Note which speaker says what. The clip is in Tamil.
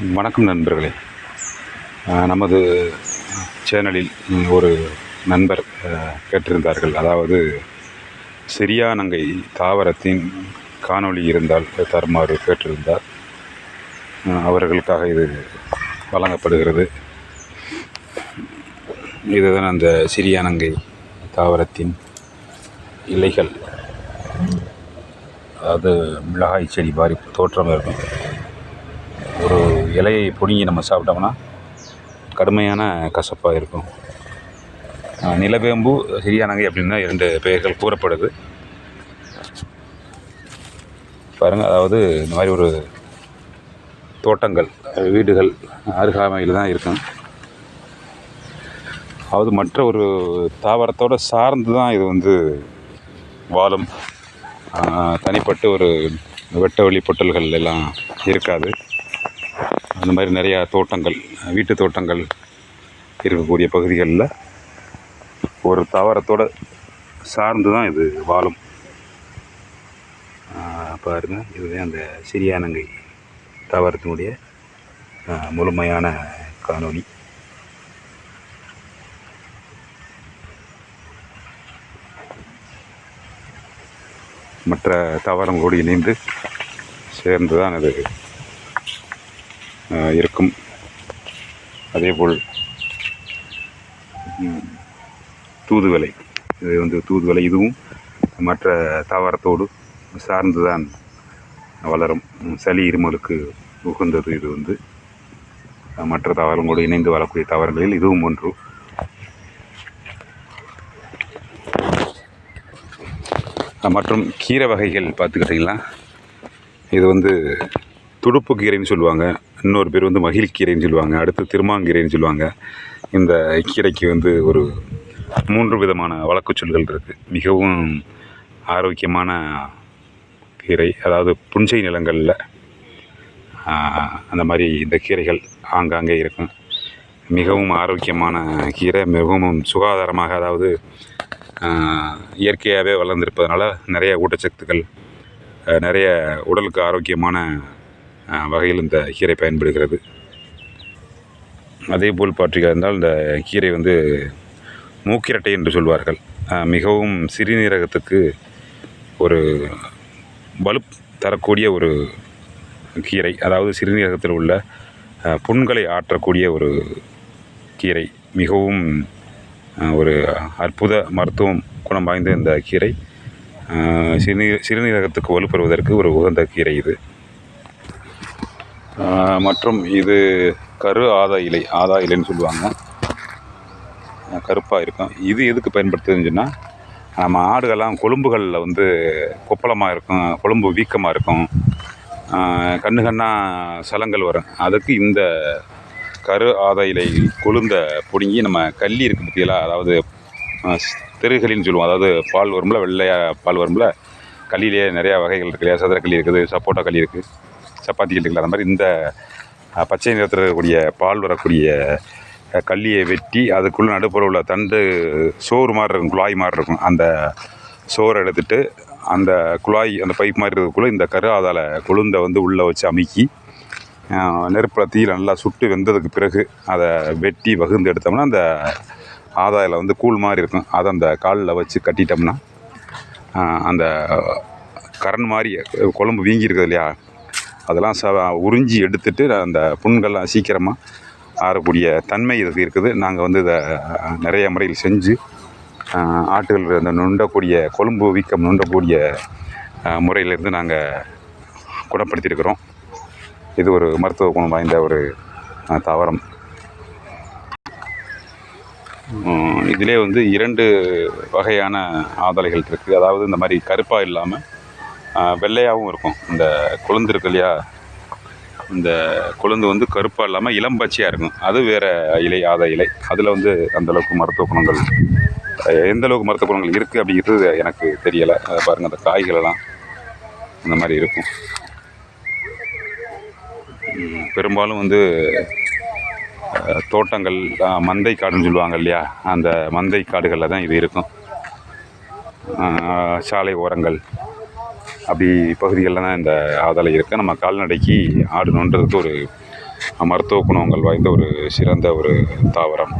Speaker 1: வணக்கம் நண்பர்களே. நமது சேனலில் ஒரு நண்பர் கேட்டிருந்தார்கள். அதாவது சிறியானங்கை தாவரத்தின் காணொளி இருந்தால் தருமாறு கேட்டிருந்தார். அவர்களுக்காக இது வழங்கப்படுகிறது. இதுதான் அந்த சிறியானங்கை தாவரத்தின் இலைகள். அதாவது மிளகாய் செடி பாரி தோற்றம் இருக்கும். இலையை பிடுங்கி நம்ம சாப்பிட்டோம்னா கடுமையான கசப்பாக இருக்கும். நிலவேம்பு சிறியானங்கை அப்படின்னு தான் இரண்டு பெயர்கள் கூறப்படுது. பாருங்கள் அதாவது இந்த மாதிரி ஒரு தோட்டங்கள் வீடுகள் அருகாமையில் தான் இருக்கும். அதாவது மற்ற ஒரு தாவரத்தோடு சார்ந்து தான் இது வந்து வாழும். தனிப்பட்டு ஒரு வெட்ட வெளி பொட்டல்கள் எல்லாம் இருக்காது. அந்த மாதிரி நிறையா தோட்டங்கள் வீட்டு தோட்டங்கள் இருக்கக்கூடிய பகுதிகளில் ஒரு தாவரத்தோட சார்ந்து தான் இது வாழும். பாருங்கள் பாருங்க அந்த சிறியானங்கை தாவரத்தினுடைய முழுமையான காணொளி. மற்ற தாவரங்களோடு இணைந்து சேர்ந்து தான் அது இருக்கும். அதேபோல் தூதுவலை தூதுவளை. இது வந்து தூதுவலை இதுவும் மற்ற தாவரத்தோடு சார்ந்து தான் வளரும் சளி இருமலுக்கு உகந்தது இது வந்து. மற்ற தாவரங்களோடு இணைந்து வாழக்கூடிய தாவரங்களில் இதுவும் ஒன்று. மற்றும் கீரை வகைகள் பார்த்துக்கிட்டிங்களா? இது வந்து துடுப்பு கீரைன்னு சொல்லுவாங்க. இன்னொரு பேர் வந்து மகிழ் கீரைன்னு சொல்லுவாங்க. அடுத்து திருமாங்கீரைன்னு சொல்லுவாங்க. இந்த கீரைக்கு வந்து ஒரு மூன்று விதமான வழக்கு சொல்கள் இருக்குது மிகவும் ஆரோக்கியமான கீரை அதாவது புஞ்சை நிலங்களில் அந்த மாதிரி இந்த கீரைகள் ஆங்காங்கே இருக்கும். மிகவும் ஆரோக்கியமான கீரை மிகவும் சுகாதாரமாக அதாவது இயற்கையாகவே வளர்ந்திருப்பதனால நிறைய ஊட்டச்சத்துக்கள் நிறைய உடலுக்கு ஆரோக்கியமான வகையில் இந்த கீரை பயன்படுகிறது. அதே போல் பார்த்தீங்க இருந்தால் இந்த கீரை வந்து மூக்கிரட்டை என்று சொல்வார்கள். மிகவும் சிறுநீரகத்துக்கு ஒரு வலுப் தரக்கூடிய ஒரு கீரை அதாவது சிறுநீரகத்தில் உள்ள புண்களை ஆற்றக்கூடிய ஒரு கீரை மிகவும் ஒரு அற்புத மருத்துவம் குணம் வாய்ந்த இந்த கீரை. சிறுநீர் சிறுநீரகத்துக்கு வலுப்பெறுவதற்கு ஒரு உகந்த கீரை இது. மற்றும் இது கரு ஆதா இலை ஆதா இலைன்னு சொல்லுவாங்க. கருப்பாக இருக்கும். இது எதுக்கு பயன்படுத்துதுன்னு சொன்னால் நம்ம ஆடுகள்லாம் கொழும்புகளில் வந்து கொப்பளமாக இருக்கும் கொழும்பு வீக்கமாக இருக்கும். கண்ணு கண்ணாக சலங்கள் வரும். அதுக்கு இந்த கரு ஆதா இலை கொழுந்த பிடுங்கி நம்ம கள்ளி இருக்கு பற்றியலா அதாவது ஆஹ் தெருகளின்னு சொல்லுவோம். அதாவது பால் வரும்ல வெள்ளையாக பால் வரும்ல கல்லிலேயே நிறையா வகைகள் இருக்குது இல்லையா? சதுர கல்லி இருக்குது சப்போட்டா களி இருக்குது சப்பாத்தி களி இருக்குல்ல அந்த மாதிரி இந்த பச்சை நிறத்தில் இருக்கக்கூடிய பால் வரக்கூடிய கல்லியை வெட்டி அதுக்குள்ளே நடுப்புற உள்ள தண்டு சோறு மாதிரி இருக்கும் குழாய் மாதிரி இருக்கும். அந்த சோறு எடுத்துட்டு அந்த குழாய் அந்த பைப் மாதிரி இருக்கக்குள்ளே இந்த கரு அதால் கொழுந்தை வந்து உள்ளே வச்சு அமுக்கி நெருப்பில் தீயில் நல்லா சுட்டு வெந்ததுக்கு பிறகு அதை வெட்டி வகுந்து எடுத்தோம்னா அந்த ஆதாயில் வந்து கூழ் மாதிரி இருக்கும். அதை அந்த காலில் வச்சு கட்டிட்டோம்னா அந்த கரண் மாதிரி குழம்பு வீங்கி இருக்குது இல்லையா? அதெல்லாம் ச உறிஞ்சி எடுத்துட்டு அந்த புண்கள்லாம் சீக்கிரமாக ஆறக்கூடிய தன்மை இதுக்கு இருக்குது. நாங்கள் வந்து இதை நிறைய முறையில் செஞ்சு ஆட்டுகள் அந்த நுண்டக்கூடிய கொழும்பு வீக்கம் நுண்டக்கூடிய முறையிலேருந்து முறையிலிருந்து நாங்கள் குணப்படுத்தியிருக்கிறோம். இது ஒரு மருத்துவ குணம் வாய்ந்த ஒரு தாவரம். இதிலே வந்து இரண்டு வகையான ஆதலைகள் இருக்குது அதாவது இந்த மாதிரி கருப்பாக இல்லாமல் வெள்ளையாகவும் இருக்கும். இந்த கொழுந்து இருக்கு இல்லையா? இந்த கொழுந்து வந்து கருப்பாக இல்லாமல் இளம்பச்சையாக இருக்கும். அது வேறு இலை ஆத இலை. அதில் வந்து அந்தளவுக்கு மருத்துவ குணங்கள் எந்தளவுக்கு எந்த அளவுக்கு மருத்துவ குணங்கள் இருக்குது அப்படிங்கிறது எனக்கு தெரியலை. அதை பாருங்கள் அந்த காய்களெல்லாம் அந்த மாதிரி இருக்கும். பெரும்பாலும் வந்து தோட்டங்கள் மந்தை காடுன்னு சொல்லுவாங்க இல்லையா? அந்த மந்தை காடுகளில் தான் இது இருக்கும். சாலை ஓரங்கள். அப்படி பகுதிகளில் தான் இந்த ஆதலை இருக்குது நம்ம கால்நடைக்கு ஆடு ஒரு மருத்துவ குணங்கள் வாய்ந்த ஒரு சிறந்த ஒரு தாவரம்.